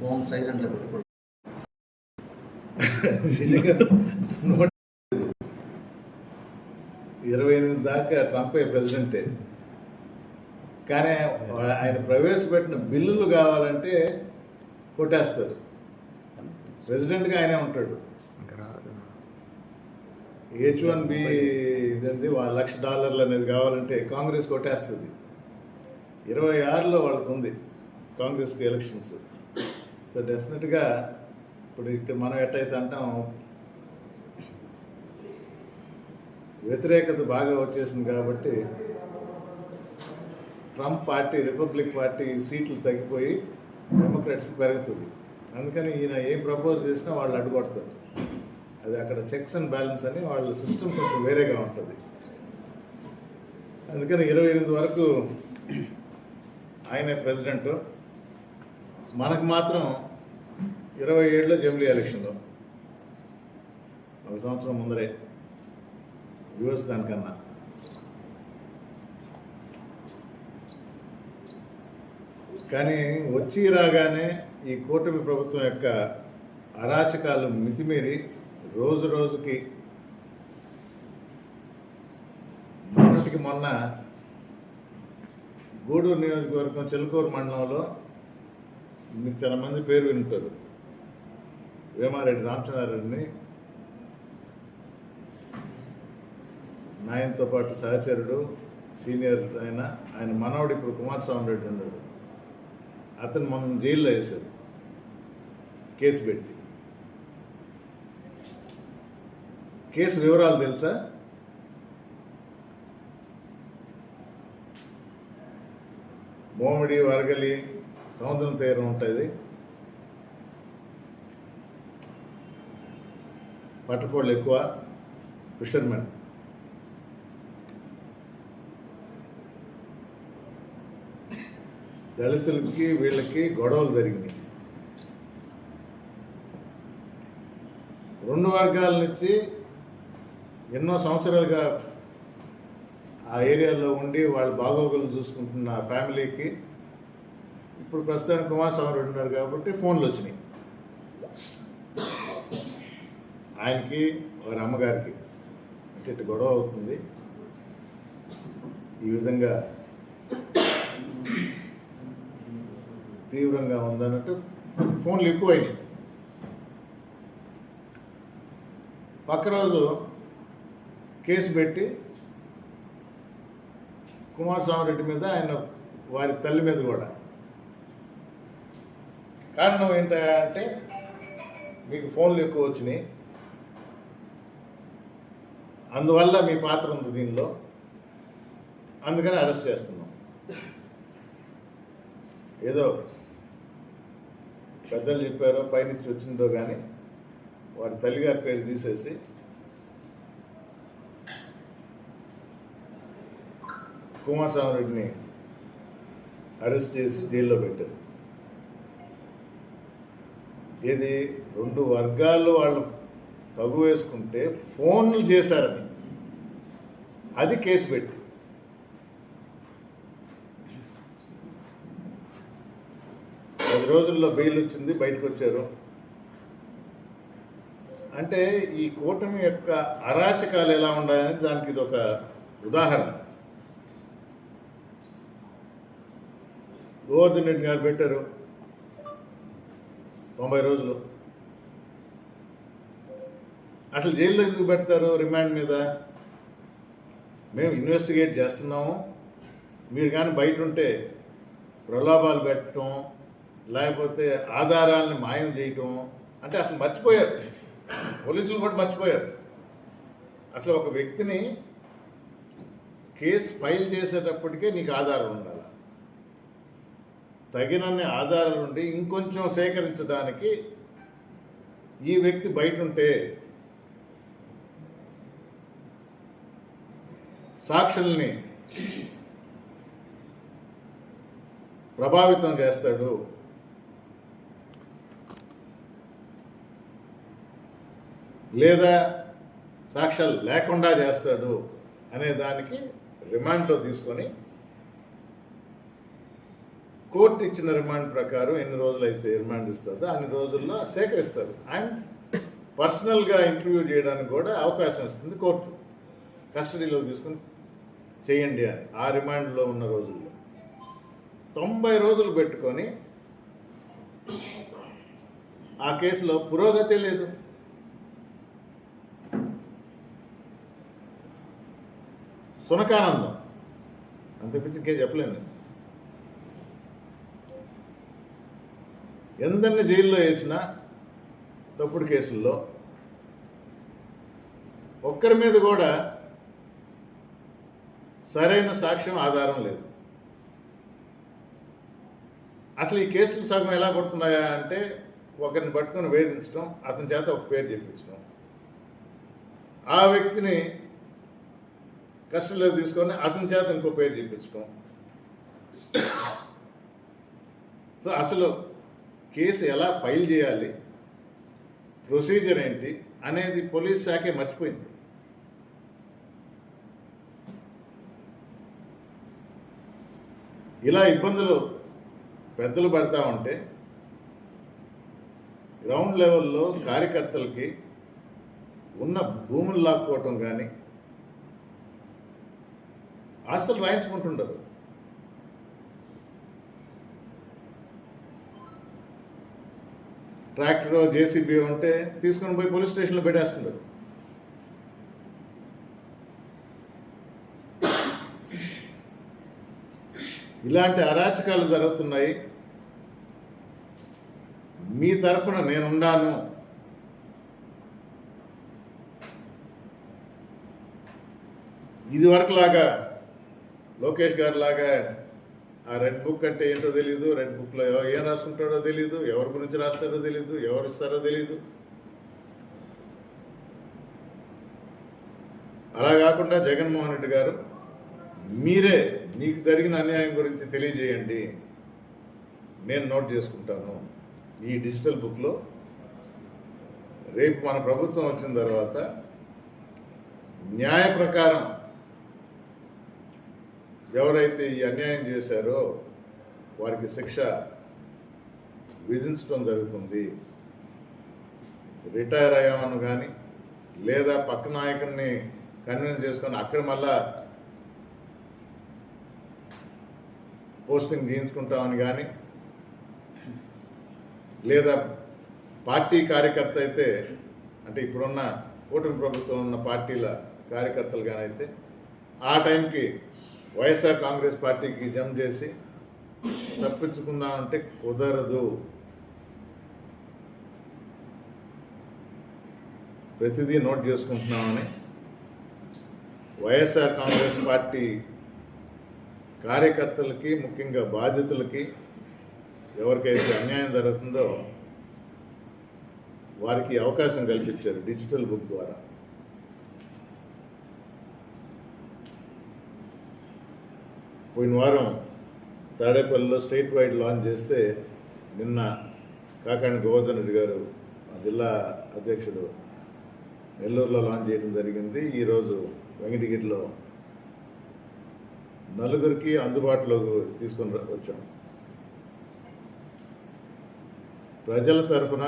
Phone సైలెంట్లో పెట్టుకోండి నూట ఇరవై ఎనిమిది దాకా ట్రంపే ప్రెసిడెంటే. కానీ ఆయన ప్రవేశపెట్టిన బిల్లులు కావాలంటే కొట్టేస్తారు. ప్రెసిడెంట్గా ఆయనే ఉంటాడు. హెచ్ వన్ బి ఇదండి వాళ్ళ లక్ష డాలర్లు అనేది కావాలంటే కాంగ్రెస్ కొట్టేస్తుంది. ఇరవై ఆరులో వాళ్ళకు ఉంది కాంగ్రెస్కి ఎలక్షన్స్. సో డెఫినెట్గా ఇప్పుడు ఇక్కడ మనం ఎట్టయితే అంటాం వ్యతిరేకత బాగా వచ్చేసింది కాబట్టి ట్రంప్ పార్టీ రిపబ్లిక్ పార్టీ సీట్లు తగ్గిపోయి డెమోక్రాట్స్కి పెరుగుతుంది. అందుకని ఈయన ఏం ప్రపోజ్ చేసినా వాళ్ళు అడ్డుకొడతారు అది అక్కడ చెక్స్ అండ్ బ్యాలెన్స్ అని వాళ్ళ సిస్టమ్ కొంచెం వేరేగా ఉంటుంది. అందుకని ఇరవై ఎనిమిది వరకు ఆయనే ప్రెసిడెంట్. మనకు మాత్రం ఇరవై ఏడులో జమిలీ ఎలక్షన్లో. ఒక సంవత్సరం ముందరే. యుఎస్ దానికన్నా. కానీ వచ్చి రాగానే ఈ కూటమి ప్రభుత్వం యొక్క అరాచకాలు మితిమీరి రోజు రోజుకి మొన్నటికి మొన్న గూడూరు నియోజకవర్గం చిలుకూరు మండలంలో మీకు చాలా మంది పేరు వింటారు. వేమారెడ్డి రామచంద్రారెడ్డిని. నాయనతో పాటు సహచరుడు సీనియర్ ఆయన ఆయన మనవడు ఇప్పుడు కుమారస్వామి రెడ్డి ఉన్నాడు. అతను మనం జైల్లో వేశారు కేసు పెట్టి. కేసు వివరాలు తెలుసా? మోమిడి వరగలి సముద్రం తీరం ఉంటుంది. పట్టకోళ్ళు ఎక్కువ. ఫిషర్మెన్ దళితులకి వీళ్ళకి గొడవలు జరిగినాయి. రెండు వర్గాల నుంచి ఎన్నో సంవత్సరాలుగా ఆ ఏరియాలో ఉండి వాళ్ళ బాగోగులు చూసుకుంటున్న ఫ్యామిలీకి ఇప్పుడు ప్రస్తుతానికి కుమారస్వామి రెడ్డి ఉన్నారు కాబట్టి ఫోన్లు వచ్చినాయి. ఆయనకి వారి అమ్మగారికి అంటే ఇటు గొడవ అవుతుంది. ఈ విధంగా తీవ్రంగా ఉందన్నట్టు ఫోన్లు ఎక్కువైనాయి. పక్క రోజు కేసు పెట్టి కుమారస్వామి రెడ్డి మీద ఆయన వారి తల్లి మీద కూడా. కారణం ఏంటంటే మీకు ఫోన్లు ఎక్కువ వచ్చినాయి. అందువల్ల మీ పాత్ర ఉంది దీనిలో. అందుకని అరెస్ట్ చేస్తున్నాం. ఏదో పెద్దలు చెప్పారో పైనుంచి వచ్చిందో కానీ వారి తల్లిగారి పేరు తీసేసి కుమారస్వామి రెడ్డిని అరెస్ట్ చేసి జైల్లో పెట్టారు. ఇది రెండు వర్గాలు వాళ్ళు తగు వేసుకుంటే ఫోన్లు చేశారని. అది కేసు పెట్టి. పది రోజుల్లో బెయిల్ వచ్చింది బయటకు వచ్చారు. అంటే ఈ కూటమి యొక్క అరాచకాలు ఎలా ఉండాలని దానికి ఇది ఒక ఉదాహరణ. గోవర్ధన్ రెడ్డి గారు పెట్టారు. తొంభై రోజులు. అసలు జైల్లో ఎందుకు పెడతారు రిమాండ్ మీద? మేము ఇన్వెస్టిగేట్ చేస్తున్నాము. మీరు కానీ బయట ఉంటే ప్రలోభాలు పెట్టడం లేకపోతే ఆధారాలను మాయం చేయటం అంటే అసలు మర్చిపోయారు. పోలీసులు కూడా మర్చిపోయారు. అసలు ఒక వ్యక్తిని కేసు ఫైల్ చేసేటప్పటికే నీకు ఆధారం ఉండాలి? తగినన్ని ఆధారాలు ఉండి ఇంకొంచెం సేకరించడానికి ఈ వ్యక్తి బయట ఉంటే సాక్షుల్ని ప్రభావితం చేస్తాడు. లేదా సాక్ష్యాలు లేకుండా చేస్తాడు అనే దానికి రిమాండ్లో తీసుకొని కోర్టు ఇచ్చిన రిమాండ్ ప్రకారం ఎన్ని రోజులు అయితే రిమాండ్ ఇస్తుందో అన్ని రోజుల్లో సేకరిస్తారు. అండ్ పర్సనల్గా ఇంటర్వ్యూ చేయడానికి కూడా అవకాశం ఇస్తుంది కోర్టు. కస్టడీలో తీసుకుని చేయండి అని ఆ రిమాండ్లో ఉన్న రోజుల్లో. తొంభై రోజులు పెట్టుకొని ఆ కేసులో పురోగతి లేదు. సునకానందం. అంతకుమించి ఇంకేం చెప్పలేను ఎందరిని జైల్లో వేసినా తప్పుడు కేసుల్లో ఒక్కరి మీద కూడా సరైన సాక్ష్యం ఆధారం లేదు. అసలు ఈ కేసులు సగం ఎలా కొడుతున్నాయా అంటే ఒకరిని పట్టుకొని వేధించడం అతని చేత ఒక పేరు చెప్పించడం. ఆ వ్యక్తిని కస్టడీలో తీసుకొని అతని చేత ఇంకో పేరు చెప్పించడం. సో అసలు కేసు ఎలా ఫైల్ చేయాలి? ప్రొసీజర్ ఏంటి? అనేది పోలీస్ శాఖే మర్చిపోయింది. ఇలా ఇబ్బందులు పెద్దలు పడతా ఉంటే గ్రౌండ్ లెవెల్లో కార్యకర్తలకి ఉన్న భూములు లాక్కోవటం కానీ ఆస్తులు రాయించుకుంటుండరు. ట్రాక్టర్ జేసీబీ ఉంటే తీసుకొని పోయి పోలీస్ స్టేషన్లో పెట్టేస్తున్నారు. ఇలాంటి అరాచకాలు జరుగుతున్నాయి. మీ తరఫున నేనున్నాను. ఇది వరకులాగా లోకేష్ గారి లాగా ఆ రెడ్ బుక్ అంటే ఏంటో తెలియదు రెడ్ బుక్లో ఎవరు ఏం రాసుకుంటాడో తెలియదు ఎవరి గురించి రాస్తారో తెలియదు ఎవరు ఇస్తారో తెలియదు అలా కాకుండా జగన్మోహన్ రెడ్డి గారు మీరే మీకు జరిగిన అన్యాయం గురించి తెలియజేయండి నేను నోట్ చేసుకుంటాను. ఈ డిజిటల్ బుక్లో రేపు మన ప్రభుత్వం వచ్చిన తర్వాత న్యాయ ప్రకారం ఎవరైతే ఈ అన్యాయం చేశారో వారికి శిక్ష విధించడం జరుగుతుంది. రిటైర్ అయ్యామని కానీ లేదా పక్క నాయకుడిని కన్విన్స్ చేసుకొని అక్కడ మళ్ళా పోస్టింగ్ చేయించుకుంటామని కానీ లేదా పార్టీ కార్యకర్త అయితే అంటే ఇప్పుడున్న కూటమి ప్రభుత్వం ఉన్న పార్టీల కార్యకర్తలు కానీ అయితే ఆ టైంకి వైఎస్ఆర్ కాంగ్రెస్ పార్టీకి జంప్ చేసి తప్పించుకుందామంటే కుదరదు. ప్రతిదీ నోట్ చేసుకుంటున్నామని వైఎస్ఆర్ కాంగ్రెస్ పార్టీ కార్యకర్తలకి ముఖ్యంగా బాధితులకి ఎవరికైతే అన్యాయం జరుగుతుందో వారికి అవకాశం కల్పించారు డిజిటల్ బుక్ ద్వారా. పోయిన వారం తాడేపల్లిలో స్టేట్ వైడ్ లాంచ్ చేస్తే నిన్న కాకాని గోవర్ధన్ రెడ్డి గారు మా జిల్లా అధ్యక్షుడు నెల్లూరులో లాంచ్ చేయడం జరిగింది. ఈరోజు వెంకటగిరిలో నలుగురికి అందుబాటులోకి తీసుకొని వచ్చాం. ప్రజల తరఫున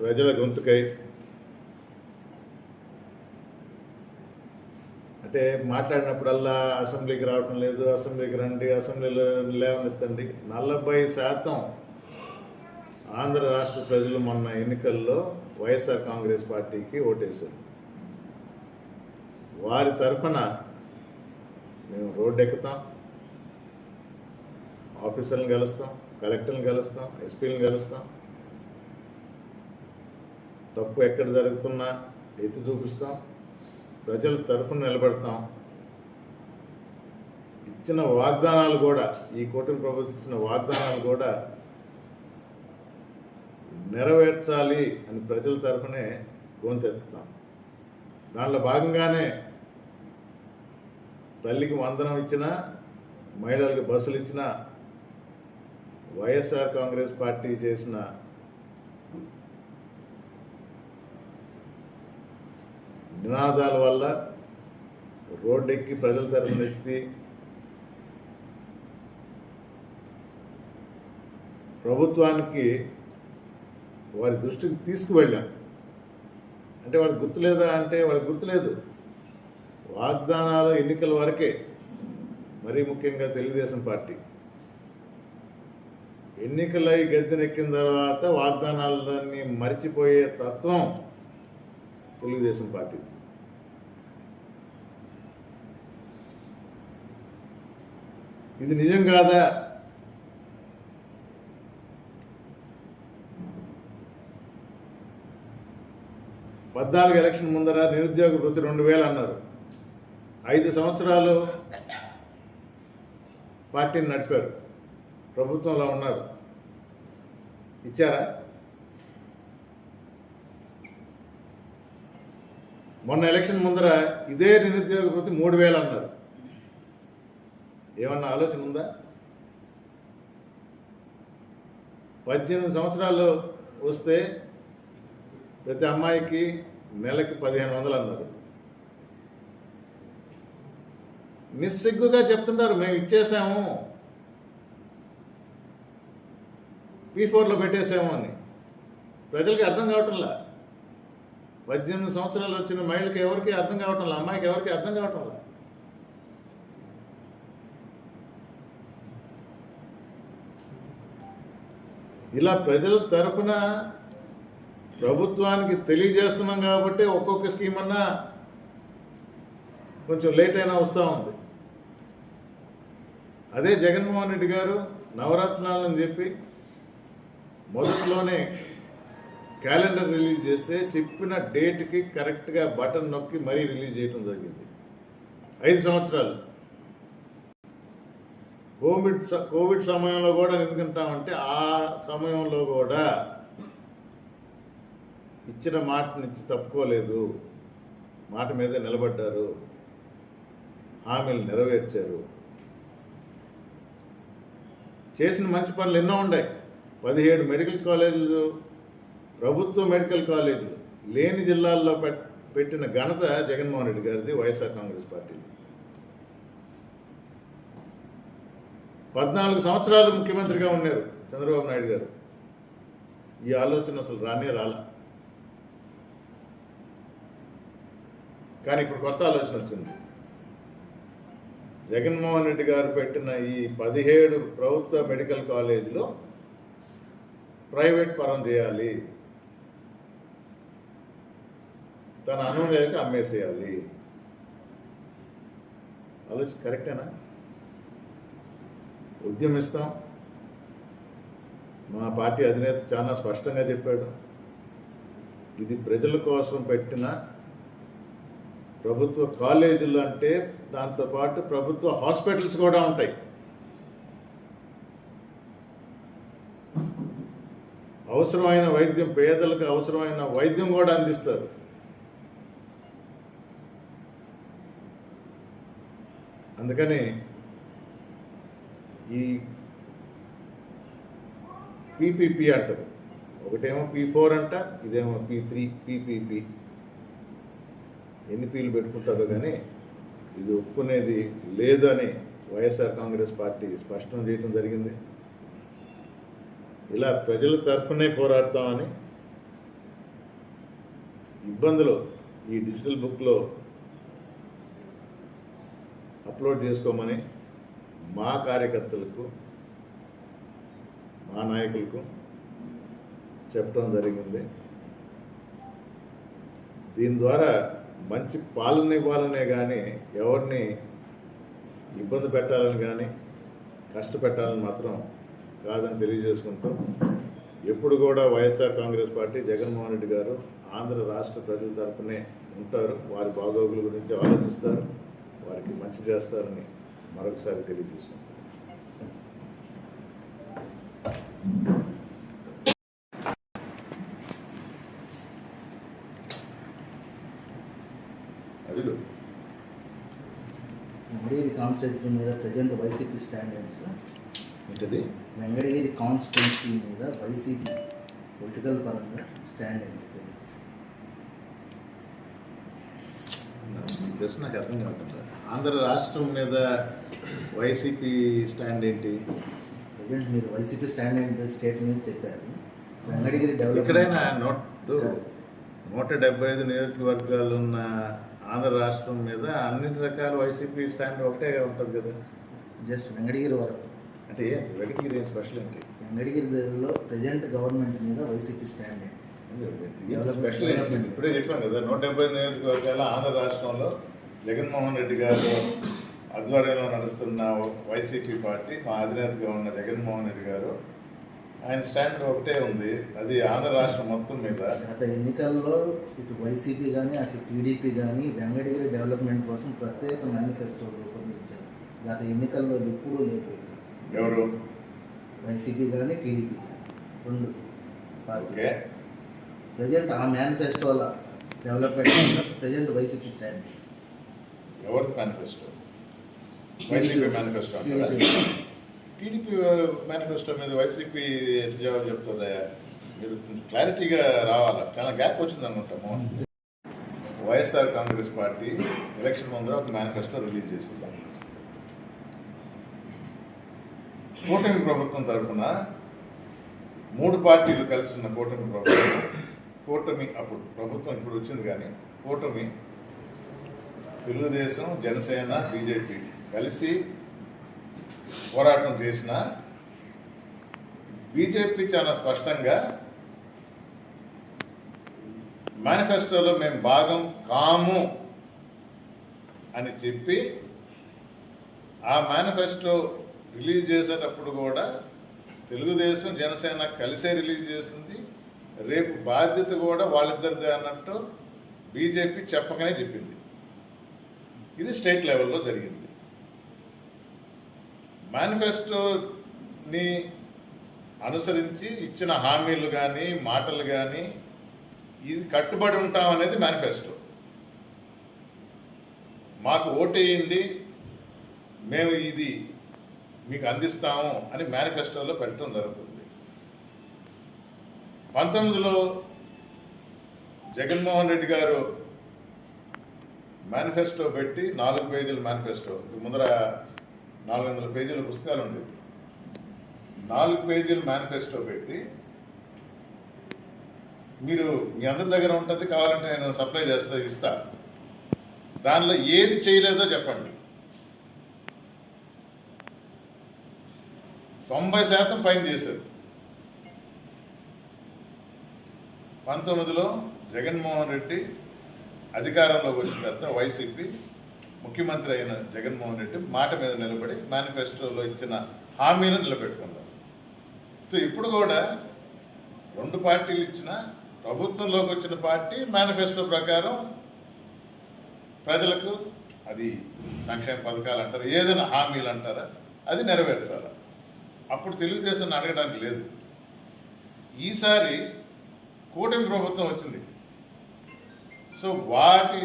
ప్రజల గొంతుకై అంటే మాట్లాడినప్పుడల్లా అసెంబ్లీకి రావటం లేదు అసెంబ్లీకి రండి అసెంబ్లీలో లేవనెత్తండి. నలభై శాతం ఆంధ్ర రాష్ట్ర ప్రజలు మొన్న ఎన్నికల్లో వైఎస్ఆర్ కాంగ్రెస్ పార్టీకి ఓటేశారు. వారి తరఫున మేము రోడ్డు ఎక్కుతాం ఆఫీసర్లను కలుస్తాం కలెక్టర్ని కలుస్తాం ఎస్పీలను కలుస్తాం తప్పు ఎక్కడ జరుగుతున్నా ఎత్తి చూపిస్తాం. ప్రజల తరఫున నిలబడతాం. ఇచ్చిన వాగ్దానాలు కూడా ఈ కూటమి ప్రభుత్వం ఇచ్చిన వాగ్దానాలు కూడా నెరవేర్చాలి అని ప్రజల తరఫునే గొంతెత్తుతాం. దానిలో భాగంగానే తల్లికి వందనం ఇచ్చిన మహిళలకు బస్సులు ఇచ్చిన వైఎస్ఆర్ కాంగ్రెస్ పార్టీ చేసిన నినాదాల వల్ల రోడ్డెక్కి ప్రజల తరఫున ఎత్తి ప్రభుత్వానికి వారి దృష్టికి తీసుకువెళ్ళాం. అంటే వాడికి గుర్తులేదా అంటే వాడికి గుర్తులేదు. వాగ్దానాలు ఎన్నికల వరకే మరీ ముఖ్యంగా తెలుగుదేశం పార్టీ ఎన్నికలై గద్దెనెక్కిన తర్వాత వాగ్దానాలన్నీ మరిచిపోయే తత్వం తెలుగుదేశం పార్టీ ఇది నిజం కాదా? పద్నాలుగు ఎలక్షన్ ముందర నిరుద్యోగ వృత్తి రెండు వేలు అన్నారు. ఐదు సంవత్సరాలు పార్టీని నడిపారు. ప్రభుత్వంలో ఉన్నారు. ఇచ్చారా? మొన్న ఎలక్షన్ ముందర ఇదే నిరుద్యోగ వృత్తి మూడు వేలు అన్నారు. ఏమన్నా ఆలోచన ఉందా? పద్దెనిమిది సంవత్సరాలు వస్తే ప్రతి అమ్మాయికి నెలకి పదిహేను వందలు అన్నారు. నిస్సిగ్గుగా చెప్తున్నారు మేము ఇచ్చేసాము. పీ ఫోర్లో పెట్టేసాము అని. ప్రజలకి అర్థం కావటంలా? పద్దెనిమిది సంవత్సరాలు వచ్చిన మహిళకి ఎవరికి అర్థం కావటంలా? అమ్మాయికి ఎవరికి అర్థం కావటంలా? ఇలా ప్రజల తరపున ప్రభుత్వానికి తెలియజేస్తున్నాం కాబట్టి ఒక్కొక్క స్కీమ్ అన్నా కొంచెం లేట్ అయినా వస్తూ ఉంది. అదే జగన్మోహన్ రెడ్డి గారు నవరత్నాలని చెప్పి మొదట్లోనే క్యాలెండర్ రిలీజ్ చేస్తే చెప్పిన డేట్కి కరెక్ట్గా బటన్ నొక్కి మరీ రిలీజ్ చేయడం జరిగింది. ఐదు సంవత్సరాలు. కోవిడ్ స- కోవిడ్ సమయంలో కూడా ఎందుకంటామంటే ఆ సమయంలో కూడా ఇచ్చిన మాటనిచ్చి తప్పుకోలేదు. మాట మీదే నిలబడ్డారు. హామీలు నెరవేర్చారు. చేసిన మంచి పనులు ఎన్నో ఉన్నాయి. పదిహేడు మెడికల్ కాలేజీలు ప్రభుత్వ మెడికల్ కాలేజీలు. లేని జిల్లాల్లో పెట్టిన ఘనత జగన్మోహన్ రెడ్డి గారిది వైఎస్ఆర్ కాంగ్రెస్ పార్టీ పద్నాలుగు సంవత్సరాలు ముఖ్యమంత్రిగా ఉన్నారు చంద్రబాబు నాయుడు గారు. ఈ ఆలోచన అసలు రానే రాల. కానీ ఇప్పుడు కొత్త ఆలోచన వచ్చింది. జగన్మోహన్ రెడ్డి గారు పెట్టిన ఈ పదిహేడు ప్రభుత్వ మెడికల్ కాలేజీలో ప్రైవేట్ పరం చేయాలి. తన అనులేక అమ్మేసేయాలి. ఆలోచన కరెక్టేనా? ఉద్యమిస్తాం. మా పార్టీ అధినేత చాలా స్పష్టంగా చెప్పాడు. ఇది ప్రజల కోసం పెట్టిన ప్రభుత్వ కాలేజీలు అంటే దాంతోపాటు ప్రభుత్వ హాస్పిటల్స్ కూడా ఉంటాయి. అవసరమైన వైద్యం పేదలకు అవసరమైన వైద్యం కూడా అందిస్తారు. అందుకని ఈ పీపీపీ అంటారు. ఒకటేమో పీ ఫోర్ అంట ఇదేమో పీ త్రీ పీపీపీ ఎన్ని పీలు పెట్టుకుంటారో కానీ ఇది ఒప్పుకునేది లేదని వైఎస్ఆర్ కాంగ్రెస్ పార్టీ స్పష్టం చేయడం జరిగింది. ఇలా ప్రజల తరఫునే పోరాడతామని ఇబ్బందులు ఈ డిజిటల్ బుక్లో అప్లోడ్ చేసుకోమని మా కార్యకర్తలకు మా నాయకులకు చెప్పడం జరిగింది. దీని ద్వారా మంచి పాలన ఇవ్వాలనే కానీ ఎవరిని ఇబ్బంది పెట్టాలని కానీ కష్టపెట్టాలని మాత్రం కాదని తెలియజేసుకుంటూ. ఎప్పుడు కూడా వైఎస్ఆర్ కాంగ్రెస్ పార్టీ జగన్మోహన్ రెడ్డి గారు ఆంధ్ర రాష్ట్ర ప్రజల తరపునే ఉంటారు. వారి బాగోగుల గురించి ఆలోచిస్తారు. వారికి మంచి చేస్తారని మరొకసారి తెలియజేసుకుంటాం అదిలో వెంకటగిరి కాన్స్టిట్యూన్సీ మీద ప్రజెంట్ వైసీపీ స్టాండ్ ఏంటి సార్ ఏంటది? వెంకటగిరి కాన్స్టిట్యూన్సీ మీద వైసీపీ పొలిటికల్ పరంగా స్టాండ్ ఏంటి ప్రశ్న నాకు అర్థం సార్. ఆంధ్ర రాష్ట్రం మీద వైసీపీ స్టాండ్ ఏంటి? ప్రజెంట్ మీరు వైసీపీ స్టాండ్ అండ్ స్టేట్ మీద చెప్పారు. డెవలప్ ఎక్కడైనా నూట నూట డెబ్బై ఐదు నియోజకవర్గాలు ఉన్న ఆంధ్ర రాష్ట్రం మీద అన్ని రకాల వైసీపీ స్టాండ్ ఒకటే ఉంటుంది కదా. జస్ట్ వెంకటగిరి వరకు. అంటే ఏ వెంకటగిరి ఏం స్పెషల్ ఏంటి? వెంకటగిరిలో ప్రజెంట్ గవర్నమెంట్ మీద వైసీపీ స్టాండ్ ఏం స్పెషల్ ఏంటి? ఇప్పుడే చెప్పాను కదా నూట డెబ్బై ఐదు నియోజకవర్గాల ఆంధ్ర రాష్ట్రంలో జగన్మోహన్ రెడ్డి గారు ఆధ్వర్యంలో నడుస్తున్న వైసీపీ పార్టీ మా అధినేతగా ఉన్న జగన్మోహన్ రెడ్డి గారు ఆయన స్టాండ్ ఒకటే ఉంది. అది ఆంధ్ర రాష్ట్రం మొత్తం మీద. గత ఎన్నికల్లో ఇటు వైసీపీ కానీ అటు టీడీపీ కానీ వెంకటగిరి డెవలప్మెంట్ కోసం ప్రత్యేక మేనిఫెస్టో రూపొందించారు. గత ఎన్నికల్లో ఎప్పుడూ లేదు ఎవరు? వైసీపీ కానీ టీడీపీ కానీ రెండు పార్టీ ప్రజెంట్ ఆ మేనిఫెస్టోల డెవలప్మెంట్ ప్రజెంట్ వైసీపీ స్టాండ్. ఎవరు manifesto YCP manifesto TDP. Manifesto మీద వైసీపీ ఎట్లా జవాబు చెప్తుందా మీరు క్లారిటీగా రావాలా? చాలా గ్యాప్ వచ్చింది అనుకుంటా Mohan. YSR Congress party election ముందర ఒక మేనిఫెస్టో రిలీజ్ చేసింది. కూటమి ప్రభుత్వం తరఫున మూడు పార్టీలు కలిసి ఉన్న కూటమి ప్రభుత్వం కూటమి అప్పుడు ప్రభుత్వం ఇప్పుడు వచ్చింది కానీ కూటమి తెలుగుదేశం జనసేన బీజేపీ కలిసి పోరాటం చేసిన బీజేపీ చాలా స్పష్టంగా మేనిఫెస్టోలో మేము భాగం కాము అని చెప్పి ఆ మేనిఫెస్టో రిలీజ్ చేసేటప్పుడు కూడా తెలుగుదేశం జనసేన కలిసే రిలీజ్ చేసింది. రేపు బాధ్యత కూడా వాళ్ళిద్దరిదే అన్నట్టు బీజేపీ చెప్పకనే చెప్పింది. ఇది స్టేట్ లెవెల్లో జరిగింది. మేనిఫెస్టోని అనుసరించి ఇచ్చిన హామీలు కానీ మాటలు కానీ ఇది కట్టుబడి ఉంటాం అనేది మేనిఫెస్టో. మాకు ఓటేయండి మేము ఇది మీకు అందిస్తాము అని మేనిఫెస్టోలో పెట్టడం జరుగుతుంది. పంతొమ్మిదిలో జగన్మోహన్ రెడ్డి గారు మేనిఫెస్టో పెట్టి నాలుగు పేజీల మేనిఫెస్టో. ఇంతకు ముందర నాలుగు వందల పేజీల పుస్తకాలు ఉండేవి నాలుగు పేజీల మేనిఫెస్టో పెట్టి మీరు మీ అందరి దగ్గర ఉంటుంది కావాలంటే నేను సప్లై చేస్తా ఇస్తా. దానిలో ఏది చేయలేదో చెప్పండి. తొంభై శాతం పైన చేశారు. పంతొమ్మిదిలో జగన్మోహన్ రెడ్డి అధికారంలోకి వచ్చిన తర్వాత వైసీపీ ముఖ్యమంత్రి అయిన జగన్మోహన్ రెడ్డి మాట మీద నిలబడి మేనిఫెస్టోలో ఇచ్చిన హామీలను నిలబెట్టుకున్నారు. సో ఇప్పుడు కూడా రెండు పార్టీలు ఇచ్చిన ప్రభుత్వంలోకి వచ్చిన పార్టీ మేనిఫెస్టో ప్రకారం ప్రజలకు అది సంక్షేమ పథకాలు అంటారు ఏదైనా హామీలు అంటారా అది నెరవేర్చాలి? అప్పుడు తెలుగుదేశాన్ని అడగడానికి లేదు. ఈసారి కూటమి ప్రభుత్వం వచ్చింది. సో వాటి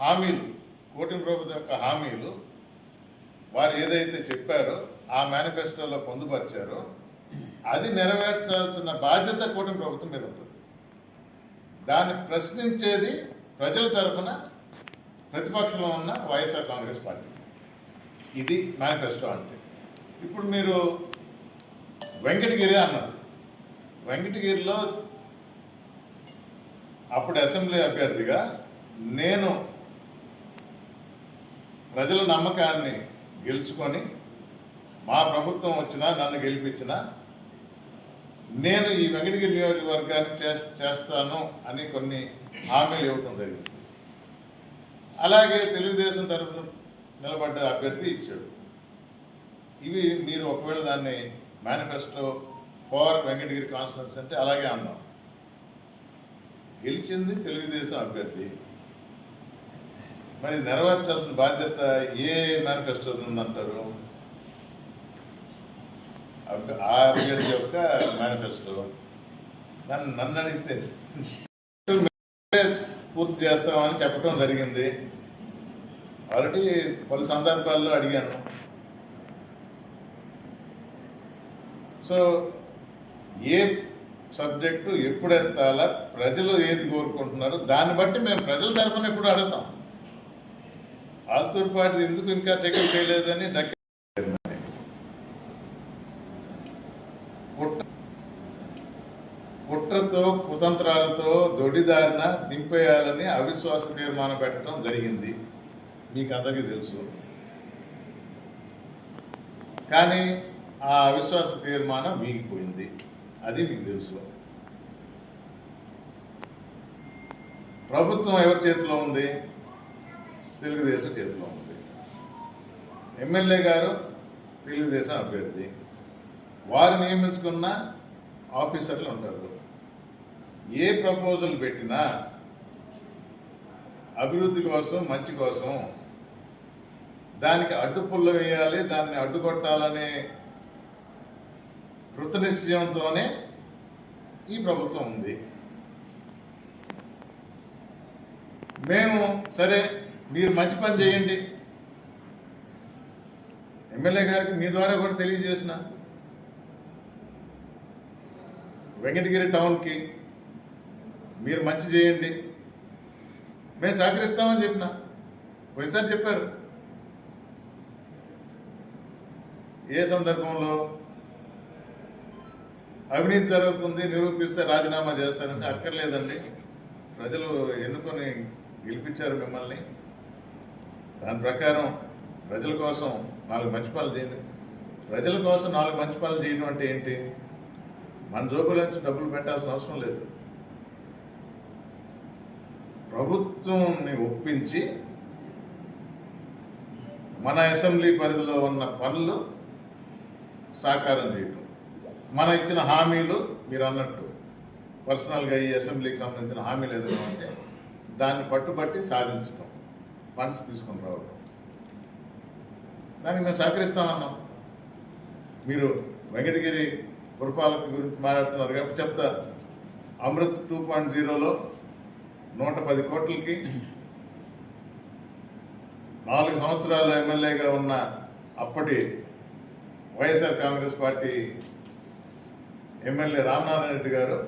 హామీలు కూటమి ప్రభుత్వం యొక్క హామీలు వారు ఏదైతే చెప్పారో ఆ మేనిఫెస్టోలో పొందుపరిచారో అది నెరవేర్చాల్సిన బాధ్యత కూటమి ప్రభుత్వం మీద ఉంటుంది. దాన్ని ప్రశ్నించేది ప్రజల తరఫున ప్రతిపక్షంలో ఉన్న వైఎస్ఆర్ కాంగ్రెస్ పార్టీ. ఇది మేనిఫెస్టో అంటే. ఇప్పుడు మీరు వెంకటగిరి అన్నారు. వెంకటగిరిలో అప్పుడు అసెంబ్లీ అభ్యర్థిగా నేను ప్రజల నమ్మకాన్ని గెలుచుకొని మా ప్రభుత్వం వచ్చినా నన్ను గెలిపించినా నేను ఈ వెంకటగిరి నియోజకవర్గాన్ని చే చేస్తాను అని కొన్ని హామీలు ఇవ్వటం జరిగింది. అలాగే తెలుగుదేశం తరఫున నిలబడ్డ అభ్యర్థి ఇచ్చాడు. ఇవి మీరు ఒకవేళ దాన్ని మేనిఫెస్టో ఫార్ వెంకటగిరి కాన్స్టిట్యూన్స్ అంటే అలాగే అన్నాం. గెలిచింది తెలుగుదేశం అభ్యర్థి. మరి నెరవేర్చాల్సిన బాధ్యత ఏ మేనిఫెస్టో ఉందంటారు? ఆ అభ్యర్థి యొక్క మేనిఫెస్టో. దాన్ని నన్ను అడిగితే పూర్తి చేస్తామని చెప్పడం జరిగింది. ఆల్రెడీ పలు సందర్భాల్లో అడిగాను. సో ఏ సబ్జెక్టు ఎప్పుడు ఎత్తాలా ప్రజలు ఏది కోరుకుంటున్నారో దాన్ని బట్టి మేము ప్రజల తరఫున ఎప్పుడు అడుగుతాం. ఆల్తూర్పాటి ఎందుకు ఇంకా దగ్గర చేయలేదని డక్క కుట్రతో కుతంత్రాలతో దొడిదారిన దింపేయాలని అవిశ్వాస తీర్మానం పెట్టడం జరిగింది. మీకు అందరికీ తెలుసు. కానీ ఆ అవిశ్వాస తీర్మానం వీగిపోయింది. అది మీకు తెలుసు ప్రభుత్వం ఎవరి చేతిలో ఉంది? తెలుగుదేశం చేతిలో ఉంది. ఎమ్మెల్యే గారు తెలుగుదేశం అభ్యర్థి. వారు నియమించుకున్న ఆఫీసర్లు ఉంటారు. ఏ ప్రపోజల్ పెట్టినా అభివృద్ధి కోసం మంచి కోసం దానికి అడ్డుపుల్ల వేయాలి దాన్ని అడ్డుకొట్టాలనే కృతనిశ్చయంతోనే ఈ ప్రభుత్వం ఉంది. మేము సరే మీరు మంచి పని చేయండి. ఎమ్మెల్యే గారికి మీ ద్వారా కూడా తెలియజేసిన వెంకటగిరి టౌన్కి మీరు మంచి చేయండి. మేము సహకరిస్తామని చెప్పిన. పోయినసారి చెప్పారు. ఏ సందర్భంలో అవినీతి జరుగుతుంది నిరూపిస్తే రాజీనామా చేస్తారంటే అక్కర్లేదండి. ప్రజలు ఎన్నుకొని గెలిపించారు మిమ్మల్ని. దాని ప్రకారం ప్రజల కోసం నాలుగు మంచి పనులు చేయండి. ప్రజల కోసం నాలుగు మంచి పనులు చేయడం అంటే ఏంటి? మన జోబుల నుంచి డబ్బులు పెట్టాల్సిన అవసరం లేదు. ప్రభుత్వంని ఒప్పించి మన అసెంబ్లీ పరిధిలో ఉన్న పనులు సాకారం చేయటం. మన ఇచ్చిన హామీలు మీరు అన్నట్టు పర్సనల్గా ఈ అసెంబ్లీకి సంబంధించిన హామీలు ఏదైనా ఉంటే దాన్ని పట్టుబట్టి సాధించడం ఫండ్స్ తీసుకుని రావడం దానికి మేము సహకరిస్తామన్నాం మీరు వెంకటగిరి పురపాలక గురించి మాట్లాడుతున్నారు కాబట్టి చెప్తా. అమృత్ టూ పాయింట్ జీరోలో నూట పది కోట్లకి నాలుగు సంవత్సరాలు ఎమ్మెల్యేగా ఉన్న అప్పటి YSR Congress party MLA Ramanarayana Reddy గారు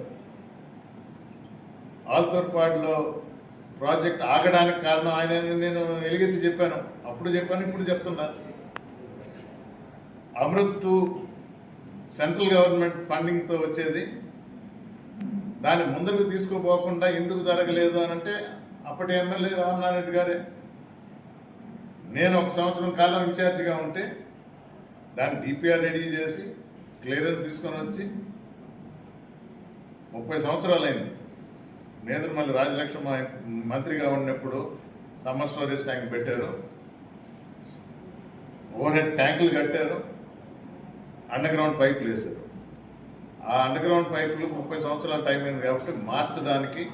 ఆల్తూర్పాడులో ప్రాజెక్ట్ ఆగడానికి కారణం ఆయన నేను ఎలుగెత్తి చెప్పాను. అప్పుడు చెప్పాను ఇప్పుడు చెప్తున్నా. అమృత్ టూ సెంట్రల్ గవర్నమెంట్ ఫండింగ్తో వచ్చేది. దాన్ని ముందరకు తీసుకుపోకుండా ఎందుకు జరగలేదు అని అంటే అప్పటి ఎమ్మెల్యే రామనారాయణ రెడ్డి గారే. నేను ఒక సంవత్సరం కాలం ఇన్ఛార్జిగా ఉంటే దాన్ని డిపిఆర్ రెడీ చేసి క్లియరెన్స్ తీసుకొని వచ్చి ముప్పై సంవత్సరాలు అయింది నేదురుమల్లి రాజలక్ష్మ మంత్రిగా ఉన్నప్పుడు సమ్మర్ స్టోరేజ్ ట్యాంక్ పెట్టారు. ఓవర్ హెడ్ ట్యాంకులు కట్టారు. అండర్ గ్రౌండ్ పైపులు వేశారు. ఆ అండర్ గ్రౌండ్ పైపులు ముప్పై సంవత్సరాల టైం అయింది కాబట్టి మార్చడానికి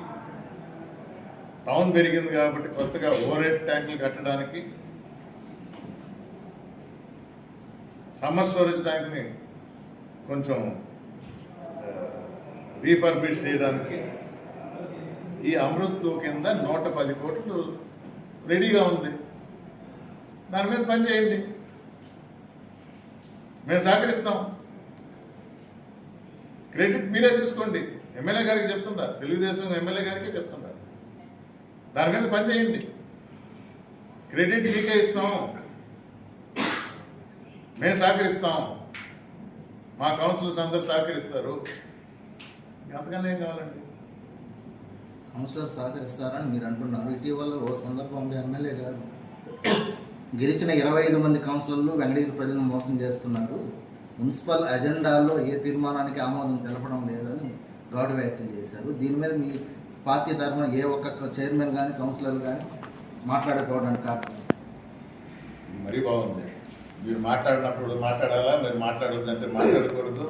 టౌన్ పెరిగింది కాబట్టి కొత్తగా ఓవర్ హెడ్ ట్యాంకులు కట్టడానికి సమ్మర్ స్టోరేజ్ ట్యాంక్ని కొంచెం రీఫర్బిష్ చేయడానికి ఈ అమృత్ కింద నూట పది కోట్లు రెడీగా ఉంది. దాని మీద పని చేయండి. మేము సహకరిస్తాం. క్రెడిట్ మీరే తీసుకోండి. ఎమ్మెల్యే గారికి చెప్తుందా? తెలుగుదేశం ఎమ్మెల్యే గారికి చెప్తుందా? దాని మీద పని చేయండి. క్రెడిట్ మీకే ఇస్తాం. మేము సహకరిస్తాం. మా కౌన్సిలర్స్ అందరూ సహకరిస్తారు. ఏం కావాలండి. కౌన్సిలర్ సహకరిస్తారని మీరు అంటున్నారు. ఇటీవల ఓ సందర్భంలో ఎమ్మెల్యే గారు గెలిచిన ఇరవై ఐదు మంది కౌన్సిలర్లు వెంకటగిరి ప్రజలను మోసం చేస్తున్నారు. మున్సిపల్ అజెండాలో ఏ తీర్మానానికి ఆమోదం తెలపడం లేదని రోడ్డు వ్యాఖ్యలు చేశారు. దీని మీద మీ పార్టీ తరఫున ఏ ఒక్క చైర్మన్ కానీ కౌన్సిలర్ కానీ మాట్లాడుకోవడానికి కారణం? మరీ బాగుంది. మీరు మాట్లాడినప్పుడు మాట్లాడాలా? మీరు మాట్లాడొద్దంటే మాట్లాడకూడదు.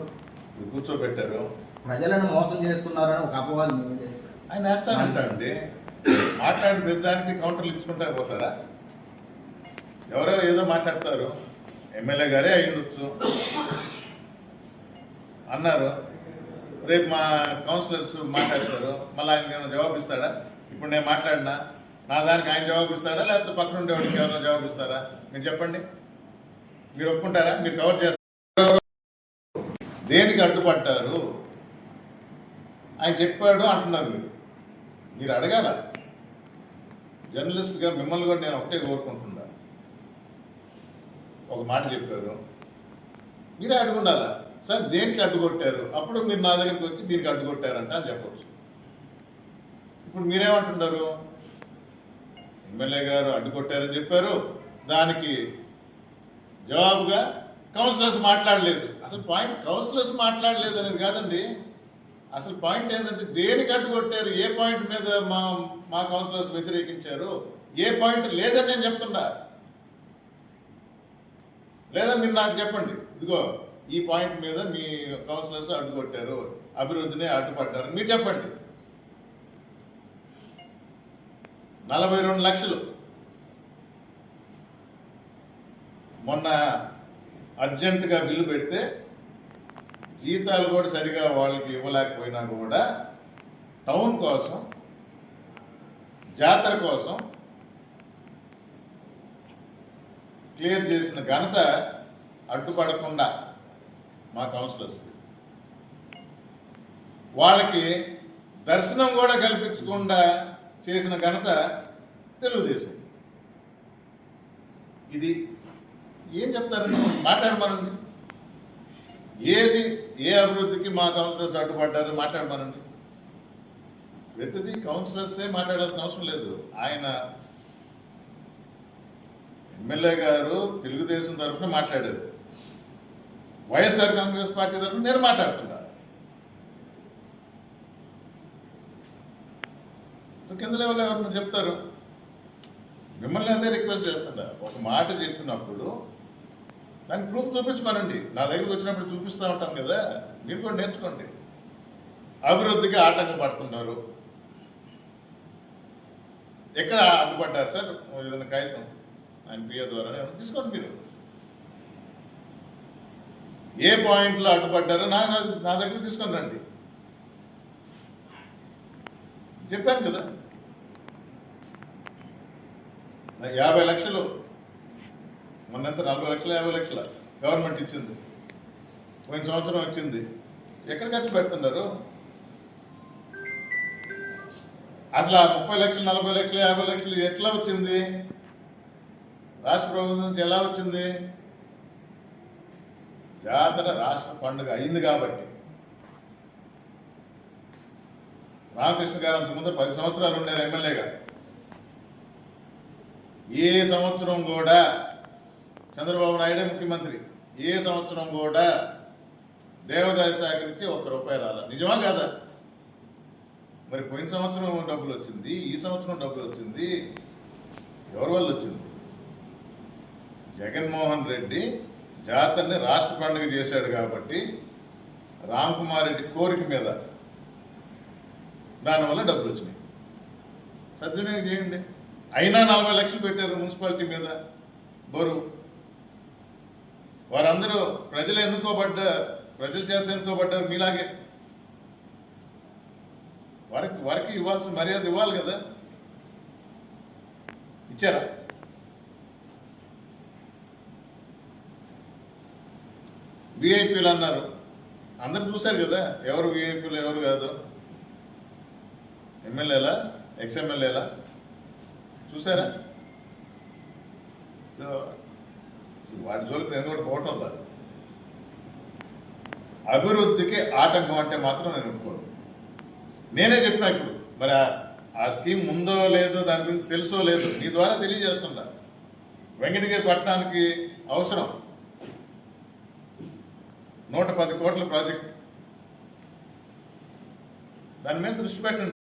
మీరు కూర్చోబెట్టారు. ప్రజలను మోసం చేస్తున్నారని ఒక అపవాదం మేము చేశారు ఆయన వేస్తానంటండి మాట్లాడిన ప్రతిదానికి కౌంటర్లు ఇచ్చుకుంటా పోతారా? ఎవరో ఏదో మాట్లాడతారు. ఎమ్మెల్యే గారే అయి ఉండొచ్చు అన్నారు. రేపు మా కౌన్సిలర్స్ మాట్లాడతారు. మళ్ళీ ఆయనకి ఏమైనా జవాబు ఇస్తాడా? ఇప్పుడు నేను మాట్లాడినా. నా దానికి ఆయన జవాబు ఇస్తాడా? లేకపోతే పక్కన ఉండేవాడికి ఎవరైనా జవాబు ఇస్తారా? మీరు చెప్పండి. మీరు ఒప్పుకుంటారా? మీరు కవర్ చేస్తారా? దేనికి అడ్డుపడ్డారు? ఆయన చెప్పాడు అంటున్నారు మీరు. మీరు అడగాల. జర్నలిస్ట్గా మిమ్మల్ని కూడా నేను ఒకటే కోరుకుంటున్నా. ఒక మాట చెప్పారు. మీరే అడుగుండాలా సార్ దేనికి అడ్డుకొట్టారు? అప్పుడు మీరు నా దగ్గరికి వచ్చి దీనికి అడ్డుకొట్టారంట అని చెప్పవచ్చు ఇప్పుడు మీరేమంటున్నారు? ఎమ్మెల్యే గారు అడ్డుకొట్టారని చెప్పారు. దానికి జవాబుగా కౌన్సిలర్స్ మాట్లాడలేదు. అసలు పాయింట్ కౌన్సిలర్స్ మాట్లాడలేదు అనేది కాదండి. అసలు పాయింట్ ఏంటంటే దేనికి అడ్డుకొట్టారు ఏ పాయింట్ మీద మా మా కౌన్సిలర్స్ వ్యతిరేకించారు ఏ పాయింట్ లేదని నేను చెప్తున్నా. లేదా మీరు నాకు చెప్పండి. ఇదిగో ఈ పాయింట్ మీద మీ కౌన్సిలర్స్ అడ్డుకొట్టారు అభివృద్ధిని అడ్డుపడ్డారు మీరు చెప్పండి. నలభై రెండు లక్షలు. మొన్న అర్జెంటుగా బిల్లు పెడితే జీతాలు కూడా సరిగా వాళ్ళకి ఇవ్వలేకపోయినా కూడా టౌన్ కోసం జాతర కోసం క్లియర్ చేసిన ఘనత అడ్డుపడకుండా మా కౌన్సిలర్స్ వాళ్ళకి దర్శనం కూడా కల్పించకుండా చేసిన ఘనత తెలుగుదేశం. ఇది ఏం చెప్తారండి? మాట్లాడమనండి. ఏది ఏ అభివృద్ధికి మా కౌన్సిలర్స్ అడ్డుపడ్డారు మాట్లాడమనండి. ప్రతిదీ కౌన్సిలర్సే మాట్లాడాల్సిన అవసరం లేదు. ఆయన ఎమ్మెల్యే గారు తెలుగుదేశం తరఫున మాట్లాడారు. వైఎస్ఆర్ కాంగ్రెస్ పార్టీ తరఫున నేను మాట్లాడుతున్నా. కింద లెవెల్ ఎవరు చెప్తారు? మిమ్మల్ని అదే రిక్వెస్ట్ చేస్తున్నా. ఒక మాట చెప్పినప్పుడు దాని ప్రూఫ్ చూపించమనండి. నా దగ్గరికి వచ్చినప్పుడు చూపిస్తూ ఉంటాం కదా మీరు కూడా నేర్చుకోండి. అభివృద్ధికి ఆటంకం పడుతున్నారు. ఎక్కడ అడ్డుపడ్డారు సార్? ఏదైనా కాగితం? ఆయన పిఏ ద్వారా ఏమైనా తీసుకోండి మీరు. ఏ పాయింట్లో అడ్డుపడ్డారో నా నా- దగ్గర తీసుకొని రండి. చెప్పాను కదా. యాభై లక్షలు మొన్నంత నలభై లక్షల యాభై లక్షల గవర్నమెంట్ ఇచ్చింది. పోయిన సంవత్సరం వచ్చింది. ఎక్కడ ఖర్చు పెడుతున్నారు? అసలు ఆ ముప్పై లక్షలు నలభై లక్షలు యాభై లక్షలు ఎట్లా వచ్చింది? రాష్ట్ర ప్రభుత్వం నుంచి ఎలా వచ్చింది? జాతర రాష్ట్ర పండుగ అయింది కాబట్టి. రామకృష్ణ గారు అంతకుముందు ముందు పది సంవత్సరాలు ఉన్నారు ఎమ్మెల్యేగా. ఏ సంవత్సరం కూడా చంద్రబాబు నాయుడే ముఖ్యమంత్రి. ఏ సంవత్సరం కూడా దేవాదాయ శాఖ నుంచి ఒక్క రూపాయి రాల. నిజమా కాదా? మరి పోయిన సంవత్సరం డబ్బులు వచ్చింది ఈ సంవత్సరం డబ్బులు వచ్చింది ఎవరి వల్ల వచ్చింది? జగన్మోహన్ రెడ్డి జాతరని రాష్ట్ర పండుగ చేశాడు కాబట్టి రామ్ కుమార్ రెడ్డి కోరిక మీద దానివల్ల డబ్బులు వచ్చినాయి. సద్వినియోగం చేయండి. అయినా నలభై లక్షలు పెట్టారు మున్సిపాలిటీ మీద బరువు. వారందరూ ప్రజలు ఎన్నుకోబడ్డ ప్రజల చేత ఎన్నుకోబడ్డారు మీలాగే. వారికి వారికి ఇవ్వాల్సిన మర్యాద ఇవ్వాలి కదా? ఇచ్చారా? విఐపీలు అన్నారు. అందరు చూశారు కదా ఎవరు విఐపీలు ఎవరు కాదు? ఎమ్మెల్యేలా? ఎక్స్ఎమ్మెల్యేలా చూసారా సో, వాటి జోలికి నేను కూడా పోవటం ఉందా అభివృద్ధికి ఆటంకం అంటే మాత్రం నేను ఒప్పుకోను. నేనే చెప్పినా ఇప్పుడు మరి ఆ- స్కీమ్ ఉందో లేదో దాని గురించి తెలుసో లేదో మీ ద్వారా తెలియజేస్తుందా వెంకటగిరి పట్టణానికి అవసరం. నూట పది కోట్ల ప్రాజెక్ట్. దాని మీద దృష్టి పెట్టండి.